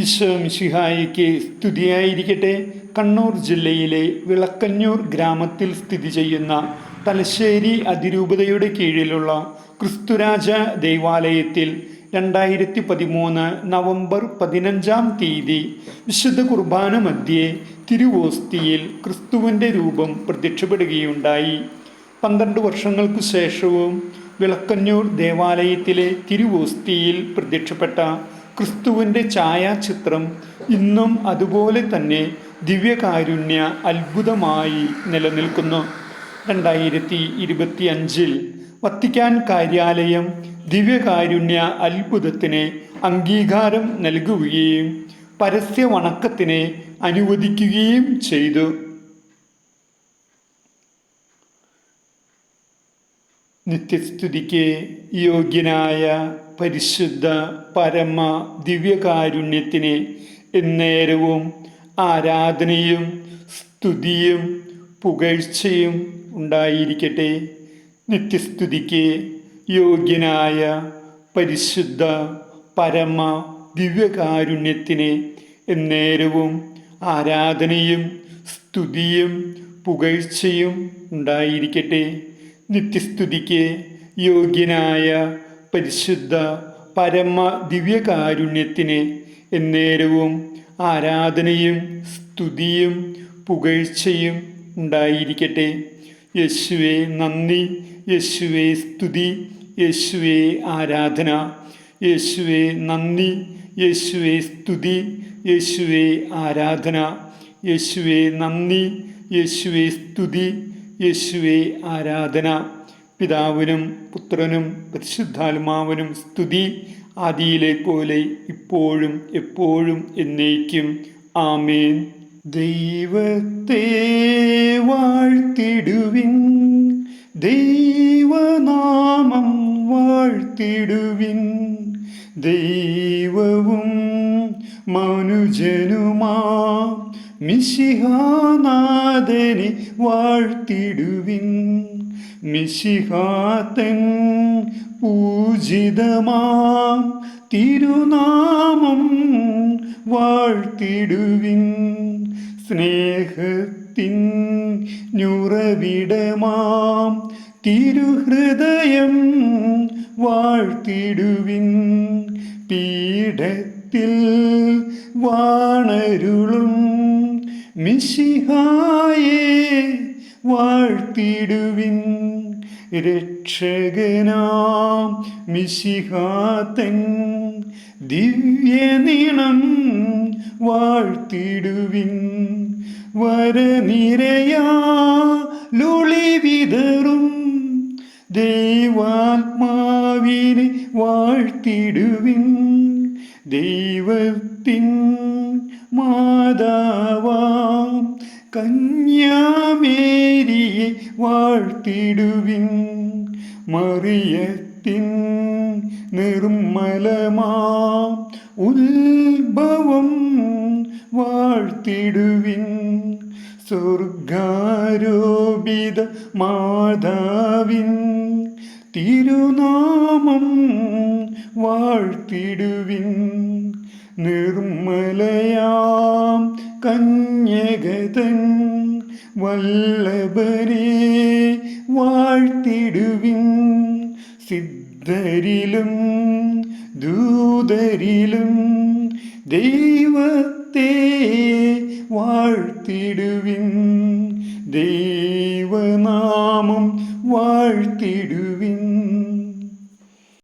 ഈശോ മിശിഹായിക്ക് സ്തുതിയായിരിക്കട്ടെ. കണ്ണൂർ ജില്ലയിലെ വിളക്കന്നൂർ ഗ്രാമത്തിൽ സ്ഥിതി ചെയ്യുന്ന തലശ്ശേരി അതിരൂപതയുടെ കീഴിലുള്ള ക്രിസ്തുരാജ ദേവാലയത്തിൽ രണ്ടായിരത്തി പതിമൂന്ന് നവംബർ പതിനഞ്ചാം തീയതി വിശുദ്ധ കുർബാന മധ്യേ തിരുവോസ്തിയിൽ ക്രിസ്തുവിന്റെ രൂപം പ്രത്യക്ഷപ്പെടുകയുണ്ടായി. പന്ത്രണ്ട് വർഷങ്ങൾക്കു ശേഷവും വിളക്കന്നൂർ ദേവാലയത്തിലെ തിരുവോസ്തിയിൽ പ്രത്യക്ഷപ്പെട്ട ക്രിസ്തുവിന്റെ ഛായാചിത്രം ഇന്നും അതുപോലെ തന്നെ ദിവ്യകാരുണ്യ അത്ഭുതമായി നിലനിൽക്കുന്നു. രണ്ടായിരത്തി ഇരുപത്തി അഞ്ചിൽ വത്തിക്കാൻ കാര്യാലയം ദിവ്യകാരുണ്യ അത്ഭുതത്തിന് അംഗീകാരം നൽകുകയും പരസ്യ വണക്കത്തിന് അനുവദിക്കുകയും ചെയ്തു. നിത്യസ്തുതിക്ക് യോഗ്യനായ പരിശുദ്ധ പരമ ദിവ്യകാരുണ്യത്തിന് എന്നേരവും ആരാധനയും സ്തുതിയും പുകഴ്ചയും ഉണ്ടായിരിക്കട്ടെ. നിത്യസ്തുതിക്ക് യോഗ്യനായ പരിശുദ്ധ പരമ ദിവ്യകാരുണ്യത്തിന് എന്നേരവും ആരാധനയും സ്തുതിയും പുകഴ്ചയും ഉണ്ടായിരിക്കട്ടെ. നിത്യസ്തുതിക്ക് യോഗ്യനായ പരിശുദ്ധ പരമ ദിവ്യകാരുണ്യത്തിന് എന്നേരവും ആരാധനയും സ്തുതിയും പുകഴ്ചയും ഉണ്ടായിരിക്കട്ടെ. യേശുവെ നന്ദി. യേശുവെ സ്തുതി. യേശുവെ ആരാധന. യേശുവെ നന്ദി. യേശുവെ സ്തുതി. യേശുവെ ആരാധന. യേശുവെ നന്ദി. യേശുവെ സ്തുതി. യേശുവെ ആരാധന. പിതാവിനും പുത്രനും പരിശുദ്ധാത്മാവിനും സ്തുതി ആദിയിലെ പോലെ ഇപ്പോഴും എപ്പോഴും എന്നേക്കും. ആമേൻ. ദൈവത്തെ വാഴ്ത്തിടുവിൻ. ദൈവനാമം വാഴ്ത്തിടുവിൻ. ദൈവവും മനുജനുമാ മിശിഹാനാഥനെ വാഴ്ത്തിടുവിൻ. മിശിഹാത്തൻ പൂജിതമാം തിരുനാമം വാഴ്ത്തിടുവിൻ. സ്നേഹത്തിൻ ഞുറവിടമാം തിരുഹൃദയം വാഴ്ത്തിടുവിൻ. പീഠത്തിൽ വാണരുളും മിശിഹായെ വാഴ്ത്തിടുവിൻ രക്ഷകനാം മിശിഹാത്തൻ. ദിവ്യനിണം വാഴ്ത്തിടുവിൻ വരനിരയാ ലുളിവിതറും ദൈവാത്മാവിനെ വാഴ്ത്തിടുവിൻ ദൈവത്തിൻ മാതാവാം. കന്യാമേരിയെ വാഴ്ത്തിടുവിൻ മറിയത്തിൻ നിർമ്മലമാ ഉത്ഭവം വാഴ്ത്തിടുവിൻ സ്വർഗാരോപിത മാതാവിൻ തിരുനാമം വാഴ്ത്തിടുവിൻ നിർമ്മലയാം കന്യകതൻ. വല്ലഭരെ വാഴ്ത്തിടുവിൻ. സിദ്ധരിലും ദൂതരിലും ദൈവത്തെ വാഴ്ത്തിടുവിൻ. ദൈവനാമം വാഴ്ത്തിടുവിൻ.